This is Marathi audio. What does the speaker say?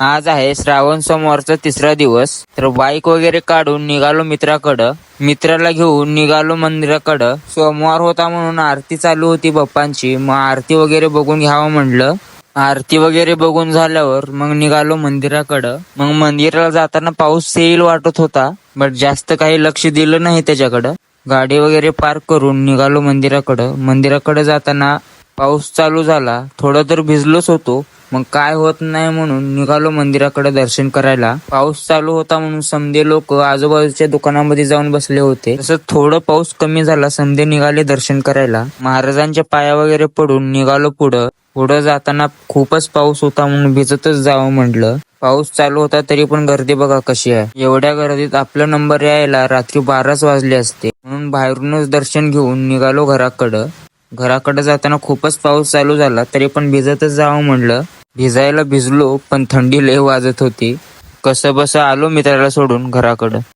आज आहे श्रावण सोमवारचा तिसरा दिवस. तर बाईक वगैरे काढून निघालो मित्राकडं. मित्राला घेऊन निघालो मंदिराकडं. सोमवार होता म्हणून आरती चालू होती बाप्पांची. मग आरती वगैरे बघून घ्यावं म्हणलं आरती वगैरे बघून झाल्यावर मग निघालो मंदिराकडं. मग मंदिराला जाताना पाऊस येईल वाटत होता बट जास्त काही लक्ष दिलं नाही त्याच्याकडं. गाडी वगैरे पार्क करून निघालो मंदिराकडं. मंदिराकडे जाताना पाऊस चालू झाला. थोडं तर भिजलोच होतो. मग काय होत नाही म्हणून निघालो मंदिराकडे दर्शन करायला. पाऊस चालू होता म्हणून समधे लोक आजूबाजूच्या दुकानामध्ये जाऊन बसले होते. तसं थोडं पाऊस कमी झाला समधे निघाले दर्शन करायला. महाराजांच्या पाया वगैरे पडून निघालो पुढं. पुढं जाताना खूपच पाऊस होता म्हणून भिजतच जावं म्हटलं. पाऊस चालू होता तरी पण गर्दी बघा कशी आहे. एवढ्या गर्दीत आपला नंबर यायला रात्री बाराच वाजले असते. म्हणून बाहेरूनच दर्शन घेऊन निघालो घराकडं. घराकडे जाताना खूपच पाऊस चालू झाला तरी पण भिजतच जावं म्हणलं भिजायला भिजलो पण थंडी लय वाजत होती. कसं बसं आलो मित्राला सोडून घराकडं.